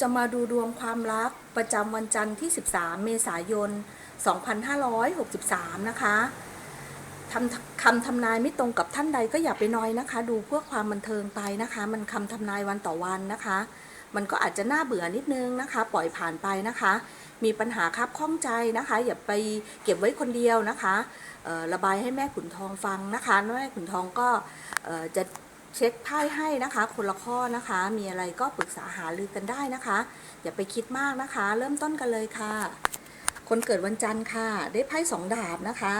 จะมาดูดวงความรักประจำวันจันทร์ที่ 13 เมษายน 2563 นะคะทำคำทำนายไม่ตรงกับท่านใดก็อย่าไปน้อยนะคะ ดูเพื่อความบันเทิงไปนะคะ มันคำทำนายวันต่อวันนะคะ มันก็อาจจะน่าเบื่อนิดนึงนะคะ ปล่อยผ่านไปนะคะ มีปัญหาคับข้องใจนะคะ อย่าไปเก็บไว้คนเดียวนะคะระบายให้แม่ขุนทองฟังนะคะแม่ขุนทองก็จะ เช็คไพ่ให้นะคะ คนละข้อนะคะ มีอะไรก็ปรึกษาหารือกันได้นะคะ อย่าไปคิดมากนะคะ เริ่มต้นกันเลยค่ะ คนเกิดวันจันทร์ค่ะ ได้ไพ่สองดาบนะคะ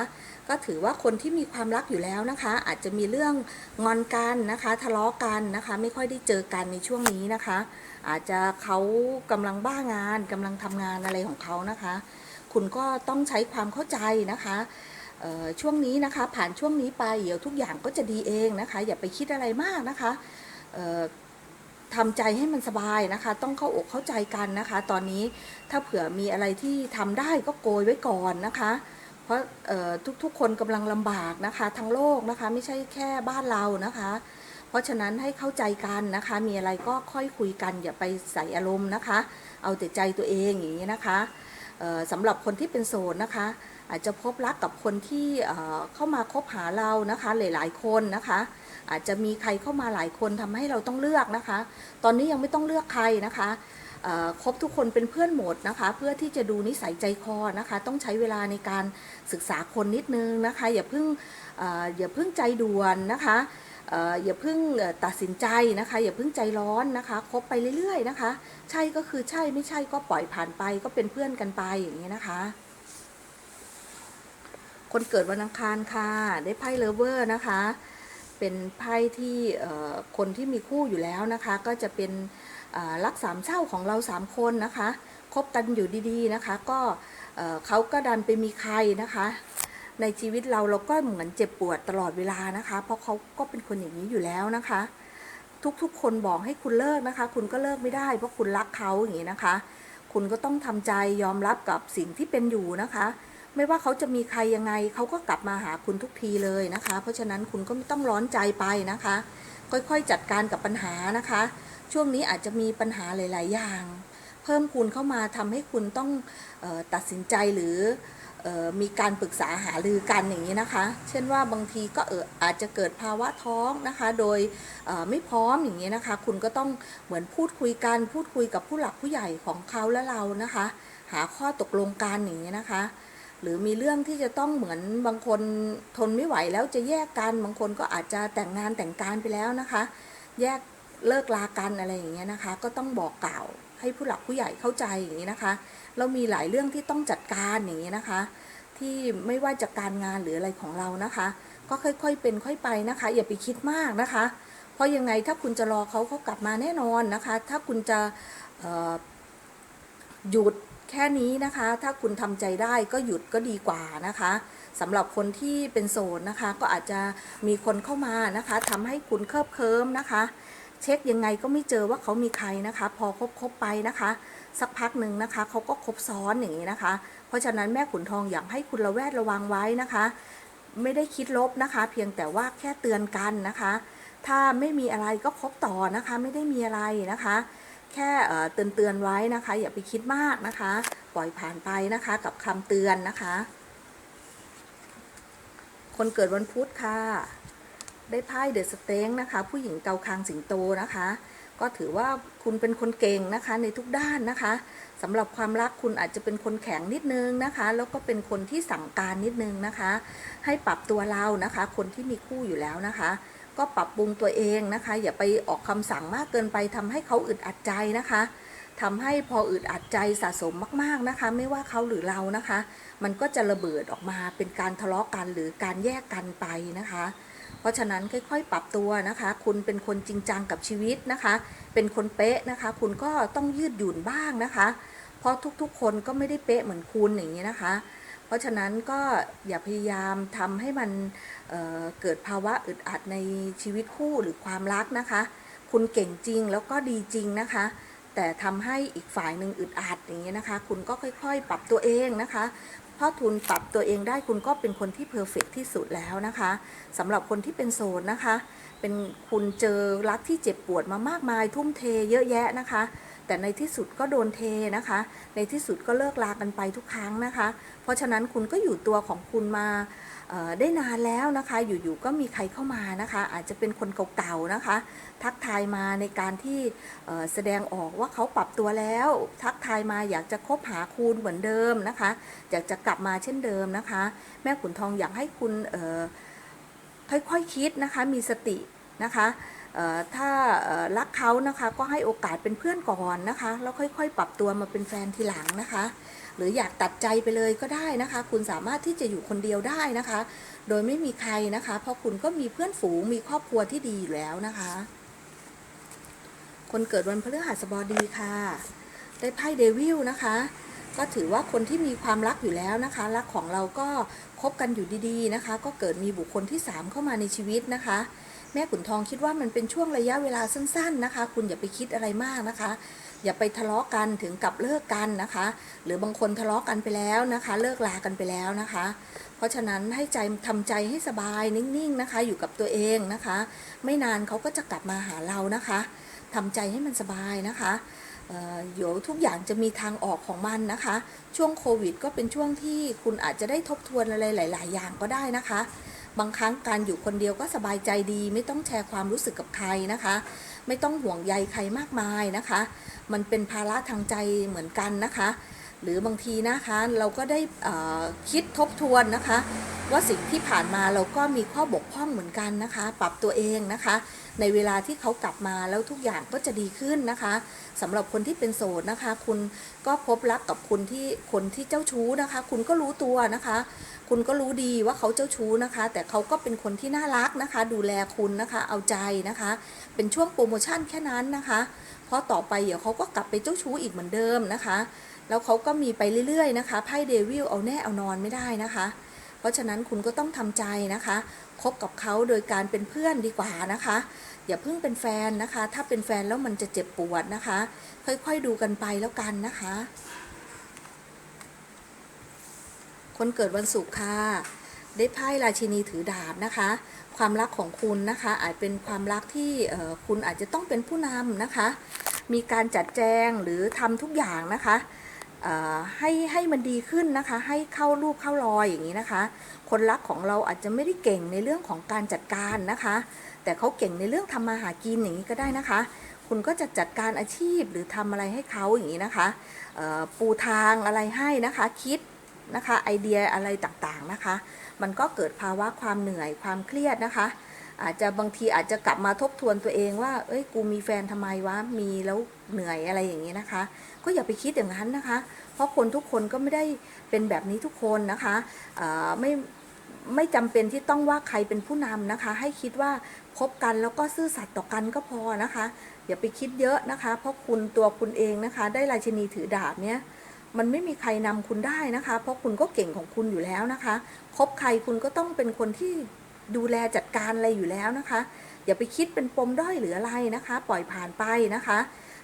ก็ถือว่าคนที่มีความรักอยู่แล้วนะคะ อาจจะมีเรื่องงอนกันนะคะ ทะเลาะกันนะคะ ไม่ค่อยได้เจอกันในช่วงนี้นะคะ อาจจะเขากำลังบ้างานกำลังทำงานอะไรของเขานะคะ คุณก็ต้องใช้ความเข้าใจนะคะ ช่วงนี้นะคะผ่านช่วงนี้ไปเดี๋ยวทุกอย่างก็จะดีเองนะคะ อย่าไปคิดอะไรมากนะคะทำใจให้มันสบายนะคะ ต้องเข้าอกเข้าใจกันนะคะ ตอนนี้ถ้าเผื่อมีอะไรที่ทำได้ก็โกยไว้ก่อนนะคะ เพราะทุกๆคนกำลังลำบากนะคะ ทั้งโลกนะคะ ไม่ใช่แค่บ้านเรานะคะ เพราะฉะนั้นให้เข้าใจกันนะคะ มีอะไรก็ค่อยคุยกัน อย่าไปใส่อารมณ์นะคะ เอาแต่ใจตัวเองอย่างนี้นะคะสำหรับคนที่เป็นโสดนะคะ อาจจะพบรักกับคนที่เข้ามาคบหาเรานะคะหลายๆคนนะคะ อาจจะมีใครเข้ามาหลายคนทำให้เราต้องเลือกนะคะ ตอนนี้ยังไม่ต้องเลือกใครนะคะคบทุกคนเป็นเพื่อนหมดนะคะ เพื่อที่จะดูนิสัยใจคอนะคะ ต้องใช้เวลาในการศึกษาคนนิดนึงนะคะ อย่าเพิ่งออย่าเพิ่งใจด่วนนะคะอย่าเพิ่งตัดสินใจนะคะ อย่าเพิ่งใจร้อนนะคะคบไปเรื่อยๆนะคะ ใช่ก็คือใช่ไม่ใช่ก็ปล่อยผ่านไปก็เป็นเพื่อนกันไปอย่างนี้นะคะ คนเกิดวันอังคารค่ะ ได้ไพ่เลเวอร์นะคะ เป็นไพ่ที่คนที่มีคู่อยู่แล้วนะคะ ก็จะเป็นรักสามเศร้าของเราสามคนนะคะคบกันอยู่ดีๆนะคะ ก็เอ่อเขาก็ดันไปมีใครนะคะ ในชีวิตเราเราก็เหมือนเจ็บปวดตลอดเวลานะคะ เพราะเขาก็เป็นคนอย่างนี้อยู่แล้วนะคะ ทุกๆคนบอกให้คุณเลิกนะคะ คุณก็เลิกไม่ได้เพราะคุณรักเขาอย่างนี้นะคะ คุณก็ต้องทำใจยอมรับกับสิ่งที่เป็นอยู่นะคะ ไม่ว่าเขาจะมีใครยังไงเขาก็กลับมาหาคุณทุกทีเลยนะคะ เพราะฉะนั้นคุณก็ไม่ต้องร้อนใจไปนะคะ ค่อยๆจัดการกับปัญหานะคะ ช่วงนี้อาจจะมีปัญหาหลาย ๆ อย่าง เพิ่มคูณเข้ามาทำให้คุณต้องออตัดสินใจหรือมีการปรึกษาหารือกันอย่างนี้นะคะ เช่นว่าบางทีก็เอออาจจะเกิดภาวะท้องนะคะ โดยไม่พร้อมอย่างนี้นะคะ คุณก็ต้องเหมือนพูดคุยกันพูดคุยกับผู้หลักผู้ใหญ่ของเขาและเรานะคะ หาข้อตกลงกันอย่างนี้นะคะ หรือมีเรื่องที่จะต้องเหมือนบางคนทนไม่ไหวแล้วจะแยกกันบางคนก็อาจจะแต่งงานแต่งการไปแล้วนะคะ แยกเลิกลากันอะไรอย่างเงี้ยนะคะ ก็ต้องบอกกล่าวให้ผู้หลักผู้ใหญ่เข้าใจอย่างนี้นะคะเรามีหลายเรื่องที่ต้องจัดการอย่างนี้นะคะ ที่ไม่ว่าจะการงานหรืออะไรของเรานะคะ ก็ค่อยๆเป็นค่อยไปนะคะ อย่าไปคิดมากนะคะ เพราะยังไงถ้าคุณจะรอเขาเขากลับมาแน่นอนนะคะ ถ้าคุณจะ หยุดแค่นี้นะคะ ถ้าคุณทำใจได้ก็หยุดก็ดีกว่านะคะสำหรับคนที่เป็นโสดนะคะ ก็อาจจะมีคนเข้ามานะคะทำให้คุณเคลิบเคลิ้มนะคะ เช็คยังไงก็ไม่เจอว่าเขามีใครนะคะ พอคบคบไปนะคะ สักพักหนึ่งนะคะเขาก็คบซ้อนอย่างนี้นะคะ เพราะฉะนั้นแม่ขุนทองอยากให้คุณระแวดระวังไว้นะคะ ไม่ได้คิดลบนะคะ เพียงแต่ว่าแค่เตือนกันนะคะ ถ้าไม่มีอะไรก็คบต่อนะคะ ไม่ได้มีอะไรนะคะ แค่เตือนเตือนๆไว้นะคะ อย่าไปคิดมากนะคะ ปล่อยผ่านไปนะคะกับคำเตือนนะคะ คนเกิดวันพุธค่ะ ได้ไพ่เดอะสเต็งนะคะ ผู้หญิงเกาคางสิงโตนะคะ ก็ถือว่าคุณเป็นคนเก่งนะคะในทุกด้านนะคะสำหรับความรักคุณอาจจะเป็นคนแข็งนิดนึงนะคะ แล้วก็เป็นคนที่สั่งการนิดนึงนะคะ ให้ปรับตัวเรานะคะ คนที่มีคู่อยู่แล้วนะคะ ก็ปรับปรุงตัวเองนะคะ อย่าไปออกคำสั่งมากเกินไปทำให้เขาอึดอัดใจนะคะทำให้พออึดอัดใจสะสมมากๆนะคะ ไม่ว่าเขาหรือเรานะคะ มันก็จะระเบิดออกมาเป็นการทะเลาะกันหรือการแยกกันไปนะคะ เพราะฉะนั้นค่อยๆ ปรับตัวนะคะ คุณเป็นคนจริงจังกับชีวิตนะคะ เป็นคนเป๊ะนะคะ คุณก็ต้องยืดหยุ่นบ้างนะคะ เพราะทุกๆ คนก็ไม่ได้เป๊ะเหมือนคุณอย่างนี้นะคะ เพราะฉะนั้นก็อย่าพยายามทำให้มันเเกิดภาวะอึดอัดในชีวิตคู่หรือความรักนะคะ คุณเก่งจริงแล้วก็ดีจริงนะคะ แต่ทำให้อีกฝ่ายหนึ่งอึดอัดอย่างนี้ยนะคะ คุณก็ค่อยๆ ปรับตัวเองนะคะพราะทุนปรับตัวเองได้คุณก็เป็นคนที่เพอร์เฟกที่สุดแล้วนะคะสำหรับคนที่เป็นโสดนะคะ เป็นคุณเจอรักที่เจ็บปวดมามากมายทุ่มเทเยอะแยะนะคะ แต่ในที่สุดก็โดนเทนะคะ ในที่สุดก็เลิกลากันไปทุกครั้งนะคะ เพราะฉะนั้นคุณก็อยู่ตัวของคุณมาได้นานแล้วนะคะ อยู่ๆก็มีใครเข้ามานะคะ อาจจะเป็นคนเก่าๆนะคะ ทักทายมาในการที่แสดงออกว่าเขาปรับตัวแล้ว ทักทายมาอยากจะคบหาคุณเหมือนเดิมนะคะ อยากจะกลับมาเช่นเดิมนะคะ แม่ขุนทองอยากให้คุณค่อยๆคคิดนะคะ มีสตินะคะ ถ้ารักเขานะคะก็ให้โอกาสเป็นเพื่อนก่อนนะคะแล้วค่อยๆ ปรับตัวมาเป็นแฟนทีหลังนะคะ หรืออยากตัดใจไปเลยก็ได้นะคะ คุณสามารถที่จะอยู่คนเดียวได้นะคะ โดยไม่มีใครนะคะ เพราะคุณก็มีเพื่อนฝูงมีครอบครัวที่ดีอยู่แล้วนะคะ คนเกิดวันพฤหัสบดีค่ะ ได้ไพ่เดวิลนะคะก็ถือว่าคนที่มีความรักอยู่แล้วนะคะ รักของเราก็คบกันอยู่ดีๆนะคะ ก็เกิดมีบุคคลที่ 3 เข้ามาในชีวิตนะคะ แม่ขุนทองคิดว่ามันเป็นช่วงระยะเวลาสั้น ๆนะคะ คุณอย่าไปคิดอะไรมากนะคะ อย่าไปทะเลาะกันถึงกับเลิกกันนะคะ หรือบางคนทะเลาะกันไปแล้วนะคะ เลิกลากันไปแล้วนะคะ เพราะฉะนั้นให้ใจทำใจให้สบายนิ่งๆนะคะ อยู่กับตัวเองนะคะ ไม่นานเขาก็จะกลับมาหาเรานะคะทำใจให้มันสบายนะคะอ่อเดี๋ยวทุกอย่างจะมีทางออกของมันนะคะ ช่วงโควิดก็เป็นช่วงที่คุณอาจจะได้ทบทวนอะไรหลาย ๆ อย่างก็ได้นะคะ บางครั้งการอยู่คนเดียวก็สบายใจดี ไม่ต้องแชร์ความรู้สึกกับใครนะคะ ไม่ต้องห่วงใยใครมากมายนะคะ มันเป็นภาระทางใจเหมือนกันนะคะ หรือบางทีนะคะเราก็ได้คิดทบทวนนะคะ ว่าสิ่งที่ผ่านมาเราก็มีข้อบกพร่องเหมือนกันนะคะ ปรับตัวเองนะคะ ในเวลาที่เขากลับมาแล้วทุกอย่างก็จะดีขึ้นนะคะสำหรับคนที่เป็นโสดนะคะ คุณก็พบรักกับคนที่คนที่เจ้าชู้นะคะ คุณก็รู้ตัวนะคะ คุณก็รู้ดีว่าเขาเจ้าชู้นะคะ แต่เขาก็เป็นคนที่น่ารักนะคะ ดูแลคุณนะคะเอาใจนะคะ เป็นช่วงโปรโมชั่นแค่นั้นนะคะ เพราะต่อไปเดี๋ยวเขาก็กลับไปเจ้าชู้อีกเหมือนเดิมนะคะ แล้วเขาก็มีไปเรื่อยๆนะคะไพ่เดวิลเอาแน่เอานอนไม่ได้นะคะ เพราะฉะนั้นคุณก็ต้องทำใจนะคะคบกับเขาโดยการเป็นเพื่อนดีกว่านะคะอย่าเพิ่งเป็นแฟนนะคะ ถ้าเป็นแฟนแล้วมันจะเจ็บปวดนะคะ ค่อยๆดูกันไปแล้วกันนะคะ คนเกิดวันศุกร์ค่ะ ได้ไพ่ราชินีถือดาบนะคะ ความรักของคุณนะคะ อาจเป็นความรักที่คุณอาจจะต้องเป็นผู้นำนะคะ มีการจัดแจงหรือทำทุกอย่างนะคะ ให้ให้มันดีขึ้นนะคะ ให้เข้ารูปเข้ารอยอย่างนี้นะคะ คนรักของเราอาจจะไม่ได้เก่งในเรื่องของการจัดการนะคะ แต่เขาเก่งในเรื่องทำมาหากินอย่างนี้ก็ได้นะคะ คุณก็จะจัดการอาชีพหรือทำอะไรให้เขาอย่างนี้นะคะปูทางอะไรให้นะคะคิดนะคะไอเดียอะไรต่างๆนะคะ มันก็เกิดภาวะความเหนื่อยความเครียดนะคะ อาจจะบางทีอาจจะกลับมาทบทวนตัวเองว่า เอ้ย กูมีแฟนทำไมวะ มีแล้วเหนื่อยอะไรอย่างนี้นะคะ ก็อย่าไปคิดอย่างนั้นนะคะ เพราะคนทุกคนก็ไม่ได้เป็นแบบนี้ทุกคนนะคะไม่ไม่จำเป็นที่ต้องว่าใครเป็นผู้นำนะคะ ให้คิดว่าคบกันแล้วก็ซื่อสัตย์ต่อกันก็พอนะคะ อย่าไปคิดเยอะนะคะ เพราะคุณตัวคุณเองนะคะ ได้ราชินีถือดาบเนี้ยมันไม่มีใครนำคุณได้นะคะ เพราะคุณก็เก่งของคุณอยู่แล้วนะคะคบใครคุณก็ต้องเป็นคนที่ ดูแลจัดการอะไรอยู่แล้วนะคะ อย่าไปคิดเป็นปมด้อยหรืออะไรนะคะ ปล่อยผ่านไปนะคะ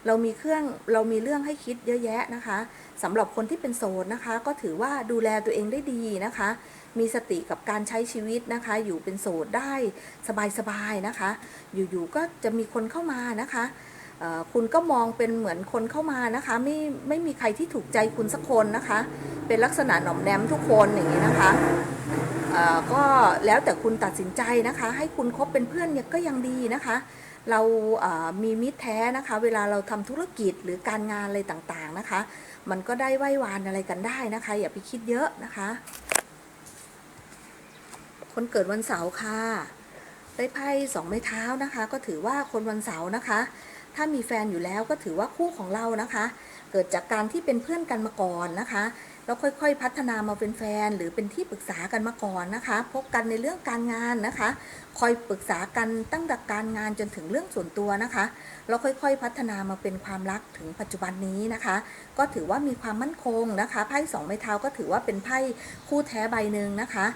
เรามีเครื่องเรามีเรื่องให้คิดเยอะแยะนะคะสำหรับคนที่เป็นโสดนะคะ ก็ถือว่าดูแลตัวเองได้ดีนะคะ มีสติกับการใช้ชีวิตนะคะ อยู่เป็นโสดได้สบายๆนะคะ อยู่ๆก็จะมีคนเข้ามานะคะคุณก็มองเป็นเหมือนคนเข้ามานะคะไม่ไม่มีใครที่ถูกใจคุณสักคนนะคะ เป็นลักษณะหน่อมแนมทุกคนอย่างนี้นะคะ ก็แล้วแต่คุณตัดสินใจนะคะ ให้คุณคบเป็นเพื่อนเนี่ยก็ยังดีนะคะ เรามีมิตรแท้นะคะ เวลาเราทำธุรกิจหรือการงานอะไรต่างๆนะคะ มันก็ได้ไหว้วานอะไรกันได้นะคะ อย่าไปคิดเยอะนะคะ คนเกิดวันเสาร์ค่ะได้ไพ่สองไม้เท้านะคะ ก็ถือว่าคนวันเสาร์นะคะ ถ้ามีแฟนอยู่แล้วก็ถือว่าคู่ของเรานะคะ เกิดจากการที่เป็นเพื่อนกันมาก่อนนะคะ แล้วค่อยๆ พัฒนามาเป็นแฟน หรือเป็นที่ปรึกษากันมาก่อนนะคะ พบกันในเรื่องการงานนะคะ คอยปรึกษากันตั้งแต่การงานจนถึงเรื่องส่วนตัวนะคะ แล้วค่อยๆ พัฒนามาเป็นความรักถึงปัจจุบันนี้นะคะ ก็ถือว่ามีความมั่นคงนะคะ ไพ่สองไม้เท้าก็ถือว่าเป็นไพ่คู่แท้ใบหนึ่งนะคะ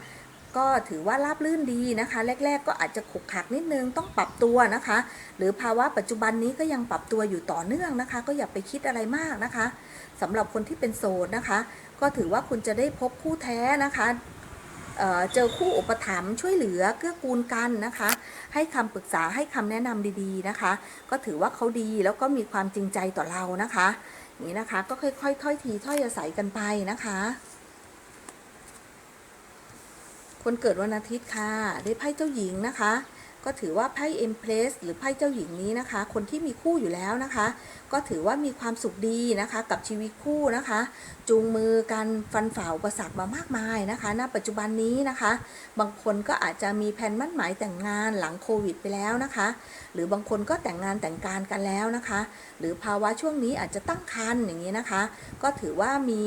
ก็ถือว่าราบรื่นดีนะคะ แรก ๆ ก็อาจจะขุกขักนิดนึงต้องปรับตัวนะคะ หรือภาวะปัจจุบันนี้ก็ยังปรับตัวอยู่ต่อเนื่องนะคะ ก็อย่าไปคิดอะไรมากนะคะสำหรับคนที่เป็นโสดนะคะ ก็ถือว่าคุณจะได้พบคู่แท้นะคะเเจอคู่อุปถัมภ์ช่วยเหลือเกื้อกูลกันนะคะ ให้คำปรึกษาให้คำแนะนำดีๆนะคะ ก็ถือว่าเขาดีแล้วก็มีความจริงใจต่อเรานะคะอย่างนี้นะคะก็ค่อยๆถ้อยทีถ้อยอาศัยกันไปนะคะ คนเกิดวันอาทิตย์ค่ะ ได้ไพ่เจ้าหญิงนะคะ ก็ถือว่าไพ่เอ็มเพลสหรือไพ่เจ้าหญิงนี้นะคะ คนที่มีคู่อยู่แล้วนะคะ ก็ถือว่ามีความสุขดีนะคะ กับชีวิตคู่นะคะ จูงมือกันฟันฝ่าอุปสรรคมามากมายนะคะณปัจจุบันนี้นะคะ บางคนก็อาจจะมีแผนมั่นหมายแต่งงานหลังโควิดไปแล้วนะคะ หรือบางคนก็แต่งงานแต่งการกันแล้วนะคะ หรือภาวะช่วงนี้อาจจะตั้งครรภ์อย่างนี้นะคะ ก็ถือว่ามี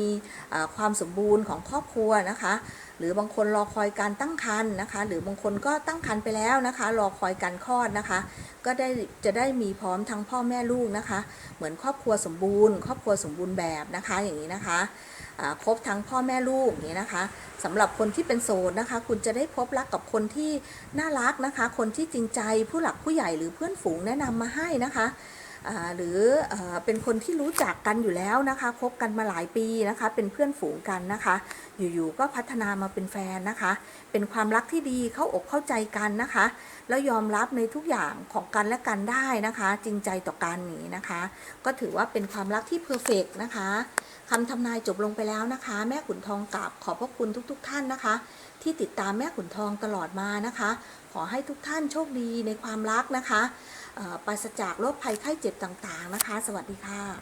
ความสมบูรณ์ของครอบครัวนะคะหรือบางคนรอคอยการตั้งครรภ์นะคะ หรือบางคนก็ตั้งครรภ์ไปแล้วนะคะ รอคอยการคลอดนะคะ ก็ได้จะได้มีพร้อมทั้งพ่อแม่ลูกนะคะ เหมือนครอบครัวสมบูรณ์ ครอบครัวสมบูรณ์แบบนะคะอย่างนี้นะคะครบทั้งพ่อแม่ลูกนี้นะคะสำหรับคนที่เป็นโสดนะคะ คุณจะได้พบรักกับคนที่น่ารักนะคะ คนที่จริงใจผู้หลักผู้ใหญ่หรือเพื่อนฝูงแนะนำมาให้นะคะ หรือเป็นคนที่รู้จักกันอยู่แล้วนะคะคบกันมาหลายปีนะคะ เป็นเพื่อนฝูงกันนะคะ อยู่ๆก็พัฒนามาเป็นแฟนนะคะ เป็นความรักที่ดีเข้าอกเข้าใจกันนะคะ แล้วยอมรับในทุกอย่างของกันและกันได้นะคะ จริงใจต่อกันอย่างนี้นะคะ ก็ถือว่าเป็นความรักที่เพอร์เฟกนะคะคำทำนายจบลงไปแล้วนะคะ แม่ขุนทองกราบขอบพระคุณทุกๆทท่านนะคะ ที่ติดตามแม่ขุนทองตลอดมานะคะ ขอให้ทุกท่านโชคดีในความรักนะคะ ปราศจากโรคภัยไข้เจ็บต่างๆนะคะ สวัสดีค่ะ